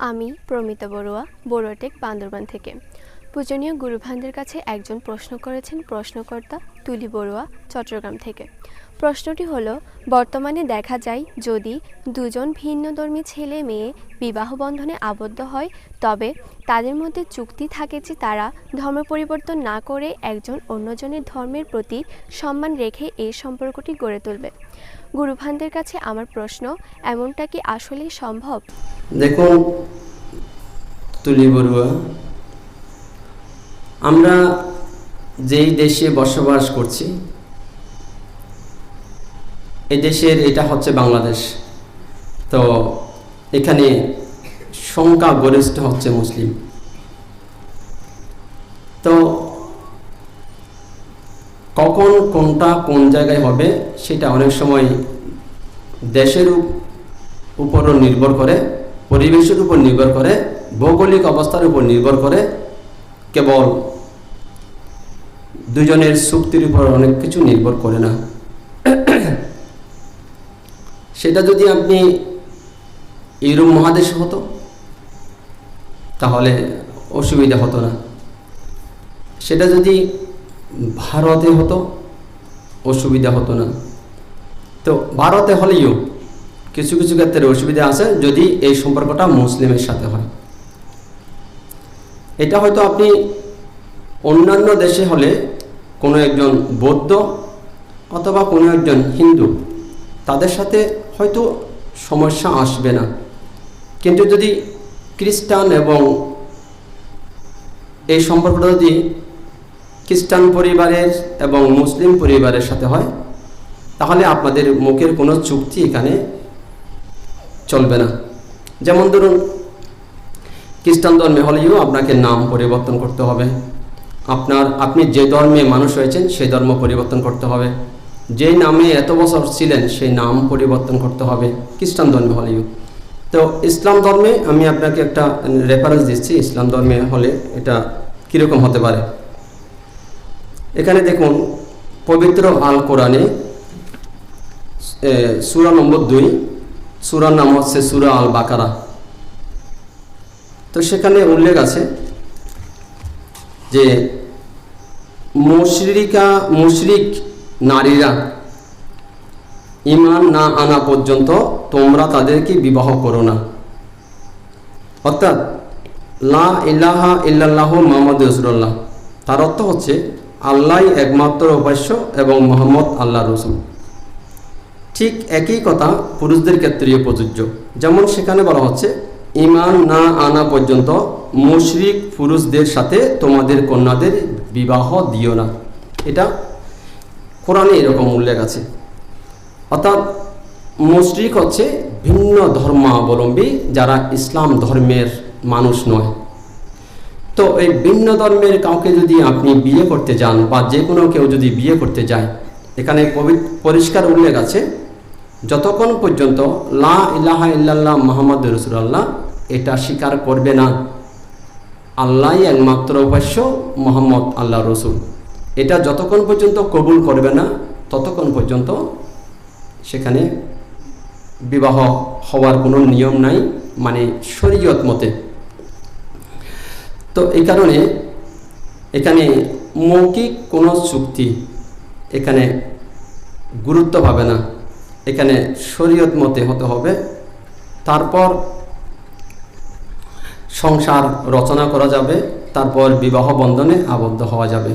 আমি প্রমিতা বড়ুয়া বড়ুয়াটেক বান্দরবান থেকে। পূজনীয় গুরুভানদের কাছে একজন প্রশ্ন করেছেন প্রশ্নকর্তা তুলি বড়ুয়া, চট্টগ্রাম থেকে। প্রশ্নটি হলো, বর্তমানে দেখা যায় যদি দুজন ভিন্নধর্মী ছেলে মেয়ে বিবাহ বন্ধনে আবদ্ধ হয়, তবে তাদের মধ্যে চুক্তি থাকে যে তারা ধর্ম পরিবর্তন না করে একজন অন্যজনের ধর্মের প্রতি সম্মান রেখে এই সম্পর্কটি গড়ে তুলবে। গুরুভানদের কাছে আমার প্রশ্ন, এমনটা কি আসলেই সম্ভব? দেখুন, তুলি বড়ুয়া আমরা যেই দেশে বসবাস করছি এই দেশের এটা হচ্ছে বাংলাদেশ। তো এখানে সংখ্যা গরিষ্ঠ হচ্ছে মুসলিম। তো কখন কোনটা কোন জায়গায় হবে সেটা অনেক সময় দেশের উপ- উপরও নির্ভর করে, পরিবেশের উপর নির্ভর করে, ভৌগোলিক অবস্থার উপর নির্ভর করে কেবল দুজনের চুক্তির উপর অনেক কিছু নির্ভর করে না। সেটা যদি আপনি ইউরোপ মহাদেশে হতো, তাহলে অসুবিধা হতো না। সেটা যদি ভারতে হতো, অসুবিধা হতো না। তো ভারতে হলেও কিছু কিছু ক্ষেত্রে অসুবিধা আছে যদি এই সম্পর্কটা মুসলিমের সাথে হয়। এটা হয়তো আপনি অন্যান্য দেশে হলে কোনো একজন বৌদ্ধ অথবা কোনো একজন হিন্দু, তাদের সাথে হয়তো সমস্যা আসবে না। কিন্তু যদি খ্রিস্টান এবং এই সম্পর্কটা যদি খ্রিস্টান পরিবারের এবং মুসলিম পরিবারের সাথে হয়, তাহলে আপনাদের মুখের কোনো চুক্তি এখানে চলবে না। যেমন ধরুন খ্রিস্টান ধর্মে হলেও আপনাকে নাম পরিবর্তন করতে হবে। আপনার, আপনি যে ধর্মে মানুষ হয়েছেন সেই ধর্ম পরিবর্তন করতে হবে। যেই নামে এত বছর ছিলেন সেই নাম পরিবর্তন করতে হবে খ্রিস্টান ধর্মে হলেও। তো ইসলাম ধর্মে আমি আপনাকে একটা রেফারেন্স দিচ্ছি। ইসলাম ধর্মে হলে এটা কীরকম হতে পারে? এখানে দেখুন, পবিত্র আল কোরআনে সুরা নম্বর দুই, সুরার নাম হচ্ছে সুরা আল বাকারা তো সেখানে উল্লেখ আছে যে মুশরিকা, মুশরিক নারীরা ইমান না আনা পর্যন্ত তোমরা তাদেরকে বিবাহ করো না। অর্থাৎ, লা ইলাহা ইল্লাল্লাহু মোহাম্মদ রসুল্লাহ তার অর্থ হচ্ছে আল্লাহ একমাত্র উপাস্য এবং মোহাম্মদ আল্লাহ রসুল। ঠিক একই কথা পুরুষদের ক্ষেত্রেও প্রযোজ্য। যেমন সেখানে বলা হচ্ছে ইমান না আনা পর্যন্ত মুশরিক পুরুষদের সাথে তোমাদের কন্যাদের বিবাহ দিও না। এটা কোরআনে এরকম উল্লেখ আছে। অর্থাৎ মুশরিক হচ্ছে ভিন্ন ধর্মাবলম্বী যারা ইসলাম ধর্মের মানুষ নয়। তো এই ভিন্ন ধর্মের কাউকে যদি আপনি বিয়ে করতে যান বা যে কোনো কেউ যদি বিয়ে করতে যায়, এখানে পরিষ্কার উল্লেখ আছে যতক্ষণ পর্যন্ত লা ইলাহা ইল্লাল্লাহ মোহাম্মদ রসুল্লাহ এটা স্বীকার করবে না আল্লাহ একমাত্র উপাস্য মোহাম্মদ আল্লাহ রসুল। এটা যতক্ষণ পর্যন্ত কবুল করবে না, ততক্ষণ পর্যন্ত সেখানে বিবাহ হওয়ার কোনো নিয়ম নাই মানে শরীয়ত মতে। তো এই কারণে এখানে মৌখিক কোনো চুক্তি এখানে গুরুত্ব পাবে না। এখানে শরীয়ত মতে হতে হবে। তারপর সংসার রচনা করা যাবে, তারপর বিবাহ বন্ধনে আবদ্ধ হওয়া যাবে।